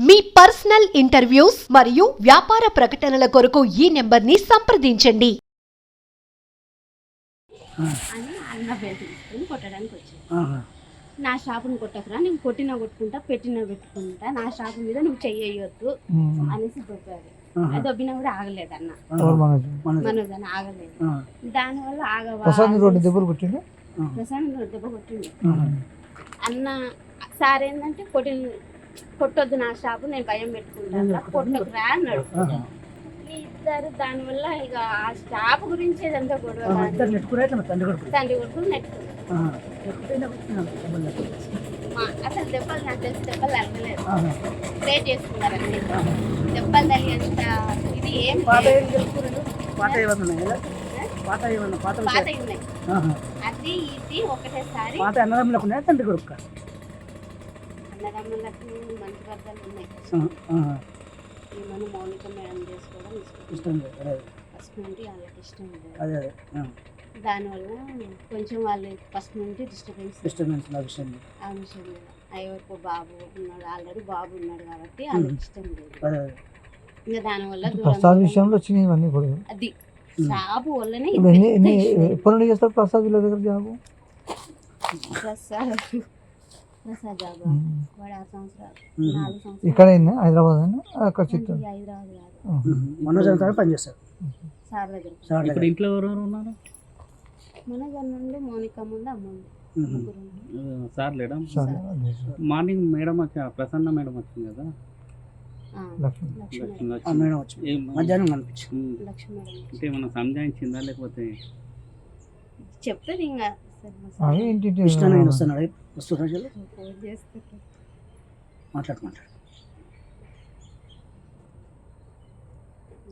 మీ personal interviews మరియు వ్యాపార ప్రకటనల కొరకు ఈ నెంబర్ని సంప్రదించండి. అని అన్న బెల్ట్ తీసుకొని కొట్టడానికి వచ్చాను. నా షాపుని కొట్టకురా నేను కొట్టినా కొట్టుకుంటా పెట్టినా పెట్టుకుంటా. నా షాపు మీద నువ్వు చెయ్యొద్దు అనేసి దొబ్బాడు ఆహా. అది దొబ్బినా కూడా ఆగలేదు అన్న. మనోజ్? ఆగలేదు. ఆ. దానివల్ల ఆగవా? ప్రసాద్ రోడ్డు దెబ్బలు కొట్టిండు? ప్రశాంత్ రోడ్డు దెబ్బ కొట్టిండు. అన్న సార్ ఏంటంటే కొట్టి కొట్టొద్దు నా షాపు నేను భయం పెట్టుకుంటాను కొట్టకురా అన్నాడు. ఆహా. ఈ ఇద్దరు దానివల్ల ఇక ఆ షాప్ గురించి ఏదంతా గొడవ తండ్రి కొడుకు. మా- అసలు దెబ్బలు నాకు తెలిసి దెబ్బలు తగ్గలేదు. ప్రే చేసుకున్నారు అన్ని ఆహా. దెబ్బలు తగినంత ఇది ఏం పాత పాత ఉన్నాయా. అది ఇది ఒకటేసారి. పాత అన్నదమ్ములకు తండ్రి కొడుకు అన్నదమ్ములకు మంచి ఉన్నాయి. మేడం చేసుకోవడం ఇష్టం. లేదు ఫస్ట్ నుండి వాళ్ళకి ఇష్టం లేదు. అదే అదే ఆ. దానివల్ల కొంచెం వాళ్ళు ఫస్ట్ నుండి డిస్టర్బెన్స్ డిస్టర్బెన్స్ నా విషయం ఆ విషయం మీద అయ్యో బాబు ఉన్నాడు ఆల్రెడీ బాబు ఉన్నాడు కాబట్టి వాళ్ళకి ఇష్టం లేదు. ఇంకా దానివల్ల ప్రసాద్ విషయంలో వచ్చినాయి ఇవన్నీ కూడా. అది. షాపు వల్లనే. ఎప్పటి నుండి చేస్తారు ప్రసాద్ వీళ్ళ దగ్గర జాబు? ప్రసాద్ ప్రసాద్ జాబు వాడు ఆరు సంవత్సరాలు ఉమ్. నాలుగు సంవత్సరాలు. ఇక్కడ హైదరాబాద్ అయినా అక్కడ చిత్తూరు. హైదరాబాద్ కాదు. మనోజ్ అంతా పని చేస్తారు సార్ దగ్గర. సార్ ఇప్పుడు దగ్గర. ఇంట్లో ఎవరెవరు ఉన్నారు? మన మౌనిక ముందు అమ్మ ఉంది సార్ లేడా. మార్నింగ్ మేడం వచ్చా ప్రసన్న మేడం వచ్చింది కదా? మేడం. వచ్చింది. మధ్యాహ్నం కనిపించింది. అంటే ఏమన్నా సంజాయించిందా లేకపోతే? చెప్తుంది ఇంకా. నేను వస్తున్నాడు చేస్తారు? మాట్లాడు మాట్లాడు.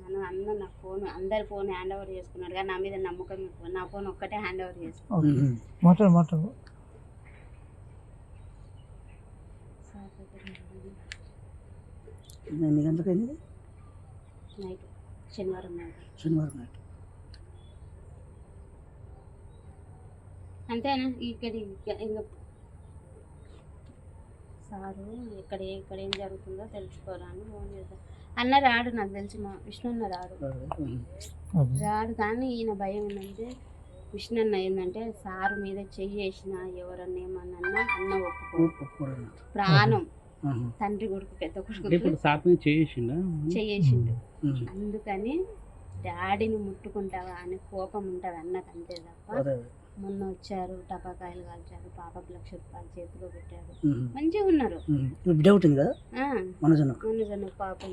నన్ను అన్న నా ఫోన్ అందరి ఫోన్ హ్యాండ్ ఓవర్ చేసుకున్నాడు కానీ నా మీద నమ్మకం నా ఫోన్ ఒక్కటే హ్యాండ్ ఓవర్ చేసుకున్నాడు. మాట్లాడు మాట్లాడు. ఎన్ని గంటలకు అయింది నైట్ శనివారం నైట్ శనివారం నైట్ అంతేనా ఇక్కడ ఇంకా సారు ఇక్కడ ఏ- ఇక్కడ ఏం జరుగుతుందో తెలుసుకోరా అని ఫోన్ చేద్దాం అన్న రాడు నాకు తెలిసి మా విష్ణు అన్న రాడు. రాడు కానీ ఈయన భయం ఏంటంటే విష్ణు అన్న ఏంటంటే సారు మీద చెయ్యి వేసిన ఎవరన్నా ఏమన్నా అన్న ఒప్పుకో. ప్రాణం. తండ్రి కొడుకు పెద్ద కొడుకు చేసిండా ఉమ్. అందుకని డాడీని ముట్టుకుంటావా అనే కోపం ఉంటుంది అన్నకు అంతే తప్ప. మొన్న వచ్చారు టపాకాయలు కాల్చారు పాపకు లక్ష రూపాయలు చేతిలో పెట్టారు. మంచిగా ఉన్నారు బిడ్డ ఉంటుంది కదా? ఆ, మనోజ్ అన్నకు మొన్న జొన్న పాపం.